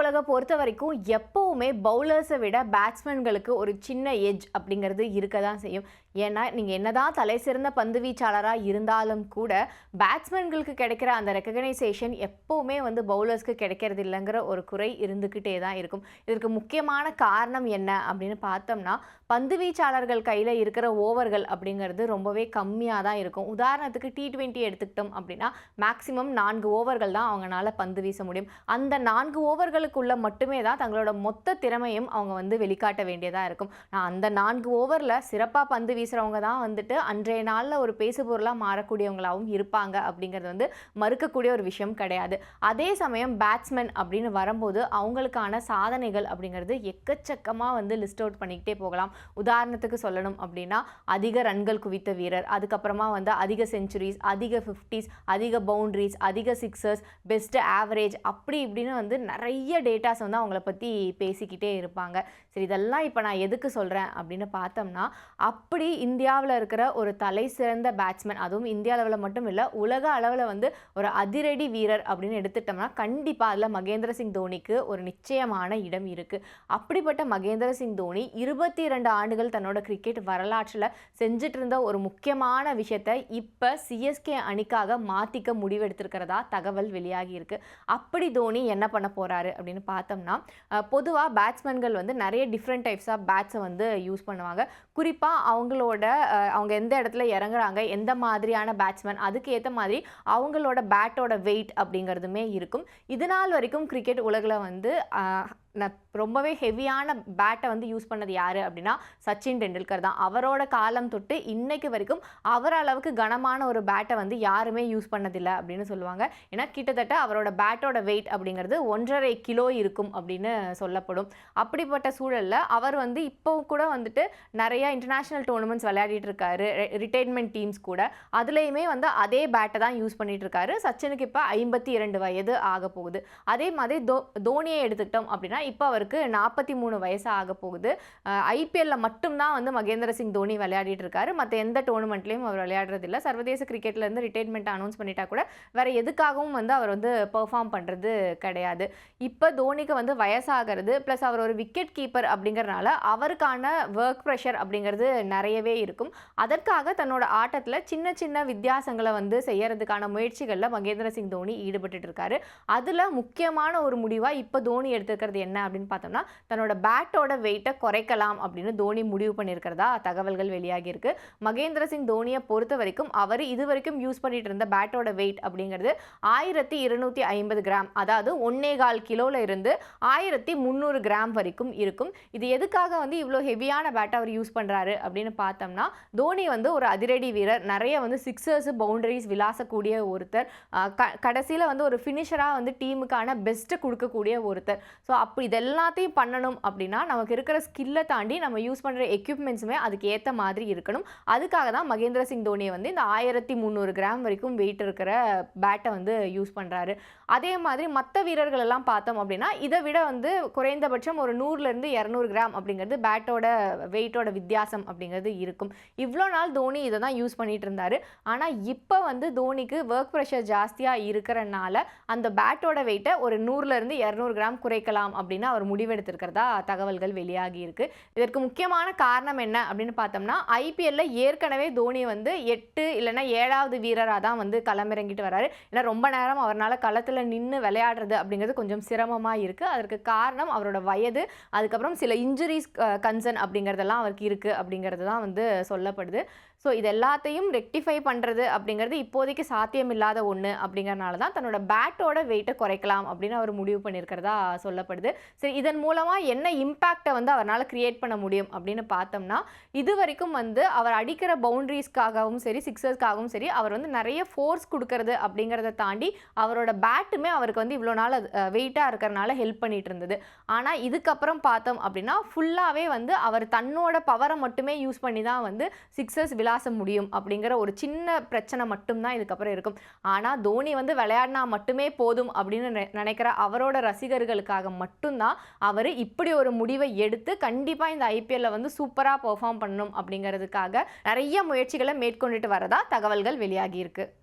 உலகை பொறுத்த வரைக்கும் எப்போவுமே பவுலர்ஸை விட பேட்ஸ்மேன்களுக்கு ஒரு சின்ன எஜ் அப்படிங்கிறது இருக்க தான் செய்யும். ஏன்னா நீங்கள் என்னதான் தலை சிறந்த பந்து வீச்சாளராக இருந்தாலும் கூட பேட்ஸ்மேன்களுக்கு கிடைக்கிற அந்த ரெக்கக்னைசேஷன் எப்போவுமே வந்து பவுலர்ஸ்க்கு கிடைக்கிறது இல்லைங்கிற ஒரு குறை இருந்துக்கிட்டே தான் இருக்கும். இதற்கு முக்கியமான காரணம் என்ன அப்படின்னு பார்த்தோம்னா பந்து வீச்சாளர்கள் கையில் இருக்கிற ஓவர்கள் அப்படிங்கிறது ரொம்பவே கம்மியாக தான் இருக்கும். உதாரணத்துக்கு டி ட்வெண்ட்டி எடுத்துக்கிட்டோம் அப்படின்னா மேக்ஸிமம் நான்கு ஓவர்கள் தான் அவங்களால பந்து வீச முடியும். அந்த நான்கு ஓவர்களுக்குள்ள மட்டுமே தான் தங்களோட மொத்த திறமையும் அவங்க வந்து வெளிக்காட்ட வேண்டியதாக இருக்கும். நான் அந்த நான்கு ஓவரில் சிறப்பாக பந்து வீசுகிறவங்க தான் வந்துட்டு அன்றைய நாளில் ஒரு பேசு பொருளாக மாறக்கூடியவங்களாகவும் இருப்பாங்க அப்படிங்கிறது வந்து மறுக்கக்கூடிய ஒரு விஷயம் கிடையாது. அதே சமயம் பேட்ஸ்மேன் அப்படின்னு வரும்போது அவங்களுக்கான சாதனைகள் அப்படிங்கிறது எக்கச்சக்கமாக வந்து லிஸ்ட் அவுட் பண்ணிக்கிட்டே போகலாம். உதாரணத்துக்கு சொல்லணும் அப்படின்னா அதிக ரன்கள் குவித்த வீரர் அதுக்கப்புறமா வந்து அதிக செஞ்சுரிஸ் அதிக ஃபிஃப்டிஸ் அதிக பவுண்ட்ரிஸ் அதிக சிக்ஸர்ஸ் பெஸ்ட்டு ஆவரேஜ் அப்படி இப்படின்னு வந்து நிறைய டேட்டாஸ் வந்து அவங்கள பற்றி பேசிக்கிட்டே இருப்பாங்க. சரி இதெல்லாம் இப்போ நான் எதுக்கு சொல்கிறேன் அப்படின்னு பார்த்தோம்னா அப்படி இந்தியாவில் இருக்கிற ஒரு தலை சிறந்த பேட்ஸ்மேன் அதுவும் இந்திய அளவில் மட்டும் இல்லை உலக அளவில் வந்து ஒரு அதிரடி வீரர் அப்படின்னு எடுத்துட்டோம்னா கண்டிப்பாக அதில் மகேந்திர சிங் தோனிக்கு ஒரு நிச்சயமான இடம் இருக்குது அப்படிப்பட்ட மகேந்திர சிங் தோனி இருபத்தி இரண்டு ஆண்டுகள் தன்னோட கிரிக்கெட் வரலாற்றில் செஞ்சுட்டு இருந்த ஒரு முக்கியமான விஷயத்தை இப்போ சிஎஸ்கே அணிக்காக மாற்றிக்க முடிவெடுத்திருக்கிறதா தகவல் வெளியாகி இருக்கு. அப்படி தோனி என்ன பண்ண போறாரு அப்படின்னு பார்த்தோம்னா பொதுவாக பேட்ஸ்மேன்கள் வந்து நிறைய டிஃப்ரெண்ட் டைப்ஸ் ஆஃப் பேட்ஸை வந்து யூஸ் பண்ணுவாங்க. குறிப்பாக அவங்களோட அவங்களோட அவங்க எந்த இடத்துல இறங்குறாங்க எந்த மாதிரியான பேட்ஸ்மேன் அதுக்கு ஏற்ற மாதிரி அவங்களோட பேட்டோட வெயிட் அப்படிங்கிறதுமே இருக்கும். இது நாள் வரைக்கும் கிரிக்கெட் உலகில் வந்து ரொம்பவே ஹெவியான பேட்டை வந்து யூஸ் பண்ணது யார் அப்படின்னா சச்சின் டெண்டுல்கர் தான். அவரோட காலம் தொட்டு இன்னைக்கு வரைக்கும் அவர் அளவுக்கு கனமான ஒரு பேட்டை வந்து யாருமே யூஸ் பண்ணதில்லை அப்படின்னு சொல்லுவாங்க. ஏன்னா கிட்டத்தட்ட அவரோட பேட்டோட வெயிட் அப்படிங்கிறது ஒன்றரை கிலோ இருக்கும் அப்படின்னு சொல்லப்படும். அப்படிப்பட்ட சூழலில் அவர் வந்து இப்போ கூட வந்துட்டு நிறைய இன்டர்நேஷ்னல் டோர்னமெண்ட்ஸ் விளையாடிட்டு இருக்காரு. ரிட்டைர்மெண்ட் டீம்ஸ் கூட. அதுலேயுமே வந்து அதே பேட்டை தான் யூஸ் பண்ணிட்டு இருக்காரு. சச்சினுக்கு இப்போ ஐம்பத்தி இரண்டு வயது ஆக போகுது அதே மாதிரி தோ தோனியை எடுத்துக்கிட்டோம் அப்படின்னா இப்போ அவருக்கு நாற்பத்தி மூணு வயசு ஆக போகுது. ஐபிஎல்ல மட்டும்தான் வந்து மகேந்திர சிங் தோனி விளையாடிட்டு இருக்காரு. மற்ற எந்த டோர்னமெண்ட்லையும் அவர் விளையாடுறதில்ல. சர்வதேச கிரிக்கெட்ல இருந்து ரிட்டைர்மெண்ட் அனௌன்ஸ் பண்ணிட்டா கூட வேற எதுக்காகவும் வந்து அவர் வந்து பெர்ஃபார்ம் பண்றது கிடையாது. இப்போ தோனிக்கு வந்து வயசாகிறது ப்ளஸ் அவர் ஒரு விக்கெட் கீப்பர் அப்படிங்கறனால அவருக்கான ஒர்க் ப்ரெஷர் அப்படிங்கிறது நிறையவே இருக்கும். அதற்காக தன்னோட ஆட்டத்தில் சின்ன சின்ன வித்தியாசங்களை வந்து செய்யறதுக்கான முயற்சிகளில் மகேந்திர சிங் தோனி ஈடுபட்டுட்டு இருக்காரு. அதில் முக்கியமான ஒரு முடிவாக இப்போ தோனி எடுத்துக்கிறது என்ன என்ன அப்படின்னு பார்த்தோம்னா தன்னோட பேட்டோட வெயிட்டை குறைக்கலாம் அப்படின்னு தோனி முடிவு பண்ணியிருக்கிறதா தகவல்கள் வெளியாகியிருக்கு மகேந்திர சிங் தோனியை பொறுத்த வரைக்கும் அவர் இது வரைக்கும் யூஸ் பண்ணிட்டு இருந்த பேட்டோட வெயிட் அப்படிங்கிறது ஆயிரத்தி இருநூற்றி ஐம்பது கிராம் அதாவது ஒன்னே கால் கிலோவில் இருந்து ஆயிரத்தி முந்நூறு கிராம் வரைக்கும் இருக்கும். இது எதுக்காக வந்து இவ்வளோ ஹெவியான பேட்டை அவர் யூஸ் பண்ணுறாரு அப்படின்னு பார்த்தோம்னா தோனி வந்து ஒரு அதிரடி வீரர். நிறைய வந்து சிக்ஸர்ஸ் பவுண்டரிஸ் விளாசக்கூடிய ஒருத்தர். க கடைசியில் வந்து ஒரு ஃபினிஷராக வந்து டீமுக்கான பெஸ்ட்டை கொடுக்கக்கூடிய ஒருத்தர். ஸோ அப்படி இது எல்லாத்தையும் பண்ணணும் அப்படின்னா நமக்கு இருக்கிற ஸ்கில்லை தாண்டி நம்ம யூஸ் பண்ணுற எக்யூப்மெண்ட்ஸுமே அதுக்கு ஏற்ற மாதிரி இருக்கணும். அதுக்காக தான் மகேந்திர சிங் தோனியை வந்து இந்த ஆயிரத்தி முந்நூறு கிராம் வரைக்கும் வெயிட் இருக்கிற பேட்டை வந்து யூஸ் பண்ணுறாரு அதே மாதிரி மற்ற வீரர்கள் எல்லாம் பார்த்தோம் அப்படின்னா இதை விட வந்து குறைந்தபட்சம் ஒரு நூறுலேருந்து இரநூறு கிராம் அப்படிங்கிறது பேட்டோட வெயிட்டோட வித்தியாசம் அப்படிங்கிறது இருக்கும். இவ்வளோ நாள் தோனி இதை தான் யூஸ் பண்ணிகிட்டு இருந்தாரு. ஆனால் இப்போ வந்து தோனிக்கு ஒர்க் ப்ரெஷர் ஜாஸ்தியாக இருக்கிறனால அந்த பேட்டோட வெயிட்டை ஒரு நூறுலேருந்து இரநூறு கிராம் குறைக்கலாம் அப்படி அப்படின்னு அவர் முடிவெடுத்திருக்கிறதா தகவல்கள் வெளியாகி இருக்கு இதற்கு முக்கியமான காரணம் என்ன அப்படின்னு பார்த்தோம்னா ஐபிஎல்ல ஏற்கனவே தோனி வந்து எட்டு இல்லைன்னா ஏழாவது வீரராக தான் வந்து களமிறங்கிட்டு வராரு. ஏன்னா ரொம்ப நேரம் அவரால் களத்தில் நின்று விளையாடுறது அப்படிங்கிறது கொஞ்சம் சிரமமாக இருக்குது அதற்கு காரணம் அவரோட வயது அதுக்கப்புறம் சில இன்ஜுரிஸ் கன்சர்ன் அப்படிங்கிறதெல்லாம் அவருக்கு இருக்குது அப்படிங்கிறது தான் வந்து சொல்லப்படுது. ஸோ இது எல்லாத்தையும் ரெக்டிஃபை பண்ணுறது அப்படிங்கிறது இப்போதைக்கு சாத்தியமில்லாத ஒன்று அப்படிங்கறனால தான் தன்னோட பேட்டோட வெயிட்டை குறைக்கலாம் அப்படின்னு அவர் முடிவு பண்ணியிருக்கிறதா சொல்லப்படுது. சரி இதன் மூலமாக என்ன இம்பேக்டை வந்து அவரால் கிரியேட் பண்ண முடியும் அப்படின்னு பார்த்தோம்னா இது வரைக்கும் வந்து அவர் அடிக்கிற பவுண்டரிஸ்க்காகவும் சரி சிக்ஸர்ஸ்க்காகவும் சரி அவர் வந்து நிறைய ஃபோர்ஸ் கொடுக்கறது அப்படிங்கிறத தாண்டி அவரோட பேட்டுமே அவருக்கு வந்து இவ்வளோ நாள் வெயிட்டாக இருக்கிறனால ஹெல்ப் பண்ணிட்டு இருந்தது. ஆனால் இதுக்கப்புறம் பார்த்தோம் அப்படின்னா ஃபுல்லாகவே வந்து அவர் தன்னோட பவரை மட்டுமே யூஸ் பண்ணி தான் வந்து சிக்ஸர்ஸ் விளாச முடியும் அப்படிங்கிற ஒரு சின்ன பிரச்சனை மட்டும்தான் இதுக்கப்புறம் இருக்கும். ஆனால் தோனி வந்து விளையாடினா மட்டுமே போதும் அப்படின்னு நினைக்கிற அவரோட ரசிகர்களுக்காக மட்டும் மட்டும்தான் அவர் இப்படி ஒரு முடிவை எடுத்து கண்டிப்பாக இந்த ஐபிஎல்ல வந்து சூப்பராக பெர்ஃபார்ம் பண்ணணும் அப்படிங்கிறதுக்காக நிறைய முயற்சிகளை மேற்கொண்டுட்டு வரதா தகவல்கள் வெளியாகி இருக்கு.